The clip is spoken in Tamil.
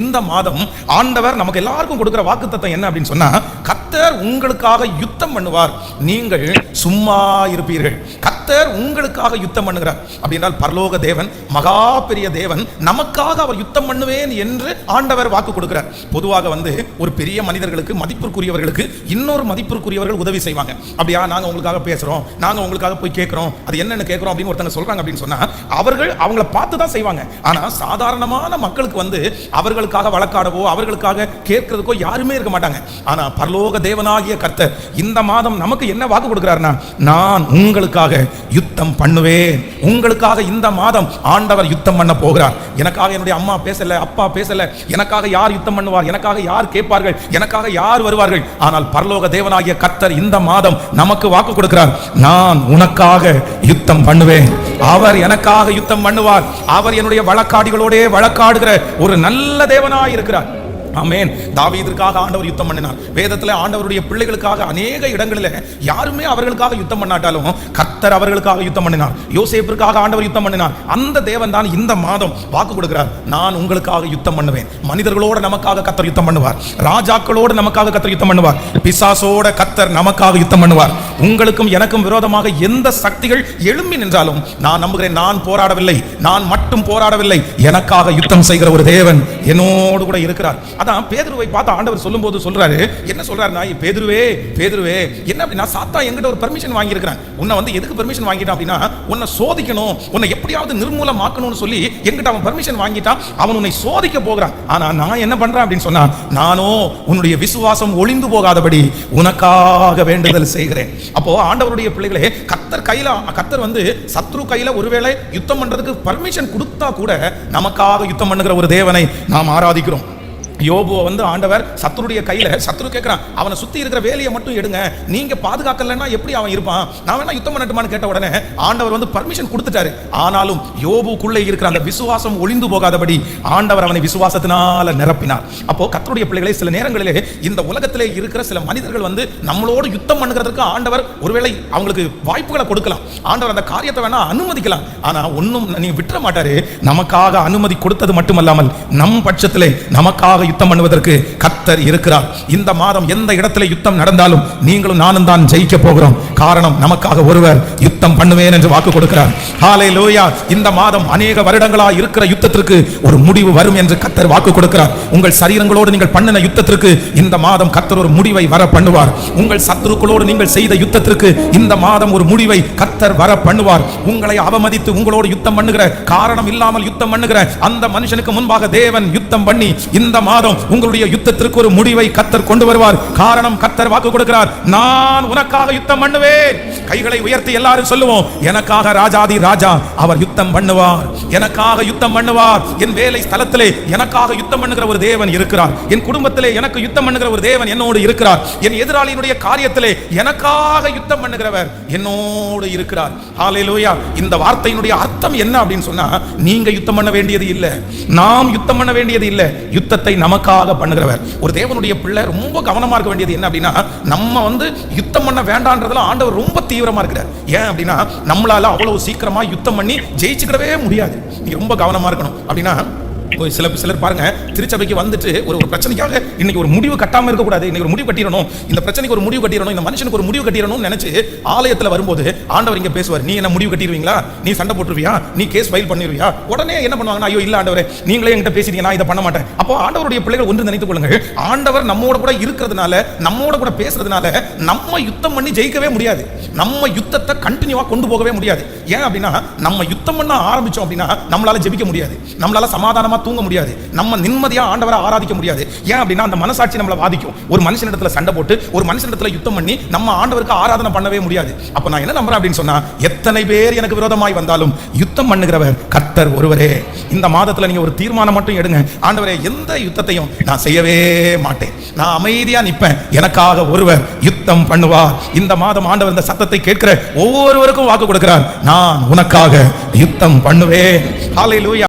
இந்த மாதம் ஆண்டவர் நமக்கு எல்லாருக்கும் கொடுக்கிற வாக்குத்தத்தம் என்ன அப்படின்னு சொன்னா கத்தர் உங்களுக்காக யுத்தம் பண்ணுவார். நீங்கள் சும்மா இருப்பீர்கள். கத்தர் உங்களுக்காக யுத்தம் பண்ணுகிறார். அப்படின்றால் பரலோக தேவன் மகா பெரிய தேவன் நமக்காக அவர் யுத்தம் பண்ணுவேன் என்று ஆண்டவர் வாக்கு கொடுக்கிறார். பொதுவாக வந்து ஒரு பெரிய மனிதர்களுக்கு மதிப்பிற்குரியவர்களுக்கு இன்னொரு மதிப்பிற்குரியவர்கள் உதவி செய்வாங்க. அப்படியா நாங்க உங்களுக்காக பேசுறோம் நாங்க உங்களுக்காக போய் கேட்கிறோம் அது என்னன்னு கேட்கிறோம் அப்படின்னு ஒருத்தங்க சொல்றாங்க அப்படின்னு சொன்னா அவர்கள் அவங்கள பார்த்து தான் செய்வாங்க. ஆனா சாதாரணமான மக்களுக்கு வந்து அவர்களுக்காக வழக்காடவோ அவர்களுக்காக கேட்கறதுக்கோ யாருமே இருக்க மாட்டாங்க. ஆனா பரலோக தேவனாகிய கர்த்தர் இந்த மாதம் நமக்கு என்ன வாக்கு கொடுக்கிறாருன்னா நான் உங்களுக்காக யுத்தம் பண்ணுவேன். உங்களுக்காக இந்த மாதம் ஆண்டவர் யுத்தம் பண்ண போகிறார். எனக்காக என்னுடைய அம்மா பேசல அப்பா பேசல எனக்காக யார் யுத்தம் பண்ணுவார் எனக்காக யார் கேட்பார்கள் எனக்காக யார் வருவார்கள். ஆனால் பரலோக தேவனாகிய கர்த்தர் இந்த மாதம் நமக்கு வாக்கு கொடுக்கிறார். நான் உனக்காக யுத்தம் பண்ணுவேன். அவர் எனக்காக யுத்தம் பண்ணுவார். அவர் என்னுடைய வழக்காடிகளோடே வழக்காடுகிற ஒரு நல்ல நல்ல தேவனாய் இருக்கிறார். ஆமேன். தாவீதிற்காக ஆண்டவர் யுத்தம் பண்ணினார். வேதத்துல ஆண்டவருடைய பிள்ளைகளுக்காக அநேக இடங்களில் யாருமே அவர்களுக்காக யுத்தம் பண்ணாட்டாலும் கர்த்தர் அவர்களுக்காக யுத்தம் பண்ணினார். யோசேப்பிற்காக ஆண்டவர் யுத்தம் பண்ணினார். அந்த தேவன் தான் இந்த மாதம் வாக்கு கொடுக்கிறார். நான் உங்களுக்காக யுத்தம் பண்ணுவேன். மனிதர்களோட நமக்காக கத்தர் யுத்தம் பண்ணுவார். ராஜாக்களோடு நமக்காக கத்தர் யுத்தம் பண்ணுவார். பிசாசோட கத்தர் நமக்காக யுத்தம் பண்ணுவார். உங்களுக்கும் எனக்கும் விரோதமாக எந்த சக்திகள் எழும்பி நின்றாலும் நான் நம்புகிறேன் நான் போராடவில்லை நான் மட்டும் போராடவில்லை. எனக்காக யுத்தம் செய்கிற ஒரு தேவன் என்னோடு கூட இருக்கிறார். அதான் பேதுருவை பார்த்து ஆண்டவர் சொல்லும்போது சொல்றாரு. என்ன சொல்றாருன்னா பேதுருவே பேதுருவே என்ன அப்படின்னா சாத்தா எங்கிட்ட ஒரு பர்மிஷன் வாங்கியிருக்கிறான். உன்னை வந்து எதுக்கு பர்மிஷன் வாங்கிட்டான் அப்படின்னா உன்னை சோதிக்கணும் உன்னை எப்படியாவது நிர்மூலமாக்கணும்னு சொல்லி எங்கிட்ட அவன் பர்மிஷன் வாங்கிட்டான். அவன் உன்னை சோதிக்க போகிறான். ஆனா நான் என்ன பண்றேன் அப்படின்னு சொன்னா நானோ உன்னுடைய விசுவாசம் ஒளிந்து போகாதபடி உனக்காக வேண்டுதல் செய்கிறேன். அப்போ ஆண்டவருடைய பிள்ளைகளே கத்தர் கையில கத்தர் வந்து சத்ரு கையில ஒருவேளை யுத்தம் பண்றதுக்கு பர்மிஷன் கொடுத்தா கூட நமக்காக யுத்தம் பண்ணுகிற ஒரு தேவனை நாம் ஆராதிக்கிறோம். யோபுவை வந்து ஆண்டவர் சத்துருடைய கையில் சத்ரு கேட்குறான் அவனை சுற்றி இருக்கிற வேலையை மட்டும் எடுங்க. நீங்கள் பாதுகாக்கலைன்னா எப்படி அவன் இருப்பான்? நான் வேணா யுத்தம் பண்ணட்டுமான்னு கேட்ட உடனே ஆண்டவர் வந்து பர்மிஷன் கொடுத்துட்டாரு. ஆனாலும் யோபுக்குள்ளே இருக்கிற அந்த விசுவாசம் ஒளிந்து போகாதபடி ஆண்டவர் அவனை விசுவாசத்தினால நிரப்பினார். அப்போ கத்தருடைய பிள்ளைகளை சில நேரங்களிலே இந்த உலகத்திலே இருக்கிற சில மனிதர்கள் வந்து நம்மளோடு யுத்தம் பண்ணுகிறதுக்கு ஆண்டவர் ஒருவேளை அவங்களுக்கு வாய்ப்புகளை கொடுக்கலாம். ஆண்டவர் அந்த காரியத்தை வேணா அனுமதிக்கலாம். ஆனால் ஒன்றும் நீ விட்டுற மாட்டாரு. நமக்காக அனுமதி கொடுத்தது மட்டுமல்லாமல் நம் பட்சத்திலே நமக்காக யுத்தம் பண்ணுவதற்கு கத்தர் இருக்கிறார். இந்த மாதம் எந்த இடத்துல யுத்தம் நடந்தாலும் நீங்களும் நானும் தான் ஜெயிக்க போகிறோம். காரணம் நமக்காக ஒருவர் யுத்தம் பண்ணுவேன் என்று வாக்கு கொடுக்கிறார். ஹாலே லோயா இந்த மாதம் அநேக வருடங்களா இருக்கிற யுத்தத்திற்கு ஒரு முடிவு வரும் என்று கத்தர் வாக்கு கொடுக்கிறார். உங்கள் சரீரங்களோடு நீங்கள் பண்ணின யுத்தத்திற்கு இந்த மாதம் கத்தர் ஒரு முடிவை வர பண்ணுவார் உங்கள் சத்துருக்களோடு நீங்கள் செய்த யுத்தத்திற்கு இந்த மாதம் ஒரு முடிவை கத்தர் வர பண்ணுவார் உங்களை அவமதித்து உங்களோடு யுத்தம் பண்ணுகிற காரணம் இல்லாமல் யுத்தம் பண்ணுகிற அந்த மனுஷனுக்கு முன்பாக தேவன் யுத்தம் பண்ணி இந்த மாதம் உங்களுடைய யுத்தத்திற்கு ஒரு முடிவை கத்தர் கொண்டு வருவார். காரணம் கத்தர் வாக்கு கொடுக்கிறார். நான் உனக்காக யுத்தம் பண்ணுவேன். கைகளை உயர்த்தி எல்லாரும் சொல்லுவோம் எனக்காக ராஜாதி ராஜா அவர் யுத்தம் பண்ணுவார். எனக்காக யுத்தம் பண்ணுவார். என் வேலை ஸ்தலத்திலே எனக்காக யுத்தம் பண்ணுகிற ஒரு தேவன் இருக்கிறார். என் குடும்பத்திலே எனக்கு யுத்தம் பண்ணுகிற ஒரு தேவன் என்னோடு இருக்கிறார். என் எதிராளியினுடைய காரியத்திலே எனக்காக யுத்தம் பண்ணுகிறவர் என்னோடு இருக்கிறார். ஹalleluya இந்த வார்த்தையினுடைய அர்த்தம் என்ன அப்படின்னு சொன்னா நீங்க யுத்தம் பண்ண வேண்டியது இல்ல. நாம் யுத்தம் பண்ண வேண்டியது இல்ல. யுத்தத்தை நமக்காக பண்ணுகிறவர். ஒரு தேவனுடைய பிள்ளை ரொம்ப கவனமாக இருக்க வேண்டியது என்ன அப்படின்னா நம்ம வந்து யுத்தம் பண்ண வேண்டான்றதுல ஆண்டவர் ரொம்ப தீவிரமாக இருக்கிறார். ஏன் அப்படின்னா நம்மளால அவ்வளவு சீக்கிரமாக யுத்தம் பண்ணி ஜெயிச்சுக்கிடவே முடியாது. நீ ரொம்ப கவனமாக இருக்கணும். அப்படின்னா போய் சில சிலர் பாருங்க திருச்சபைக்கு வந்துட்டு ஒரு ஒரு பிரச்சனைக்காக இன்னைக்கு ஒரு முடிவு கட்டாம இருக்க கூடாது இன்னைக்கு ஒரு முடிவு கட்டிடணும். இந்த பிரச்சனைக்கு ஒரு முடிவு கட்டிடணும். இந்த மனுஷனுக்கு ஒரு முடிவு கட்டிடணும்னு நினைச்சு ஆலயத்துல வரும்போது ஆண்டவர் இங்க பேசுவார் நீ என்ன முடிவு கட்டிடுவீங்களா? நீ சண்டை போட்டுருவியா? நீ கேஸ் ஃபைல் பண்ணிடுவியா உடனே என்ன பண்ணுவாங்கன்னா ஐயோ இல்ல ஆண்டவரே நீங்களே என்கிட்ட பேசிட்டீங்க நான் இதை பண்ண மாட்டேன். அப்போ ஆண்டவருடைய பிள்ளைகள் ஒன்று நினைத்துக் கொள்ளுங்கள். ஆண்டவர் நம்மோட கூட இருக்கிறதுனால நம்மோட கூட பேசுறதுனால நம்ம யுத்தம் பண்ணி ஜெயிக்கவே முடியாது. நம்ம யுத்தத்தை கண்டினியூவா கொண்டு போகவே முடியாது. ஏன் அப்படின்னா நம்ம யுத்தம் பண்ண ஆரம்பிச்சோம் அப்படின்னா நம்மளால ஜெபிக்க முடியாது. நம்மளால சமாதானமா தூங்க முடியாது. நம்ம நிம்மதியா ஆண்டவரை ஆராதிக்க முடியாது. ஏன் அப்படின்னா அந்த மனசாட்சி நம்மளை பாதிக்கும் ஒரு மனுஷனிடத்தில் சண்டை போட்டு ஒரு மனுஷனிடத்தில் யுத்தம் பண்ணி நம்ம ஆண்டவருக்கு ஆராதனை பண்ணவே முடியாது. அப்ப நான் என்ன நம்புறேன் அப்படின்னு சொன்னா எத்தனை பேர் எனக்கு விரோதமாய் வந்தாலும் யுத்தம் பண்ணுகிறவர் கர்த்தர் ஒருவரே. இந்த மாதத்துல நீங்க ஒரு தீர்மானம் மட்டும் எடுங்க. ஆண்டவரே எந்த யுத்தத்தையும் நான் செய்யவே மாட்டேன். நான் அமைதியா நிப்பேன். எனக்காக ஒருவர் யுத்தம் பண்ணுவார். இந்த மாதம் ஆண்டவர் இந்த சத்தத்தை கேட்கிற ஒவ்வொருவருக்கும் வாக்கு கொடுக்கிறார். நான் உனக்காக யுத்தம் பண்ணுவேன். ஹalleluya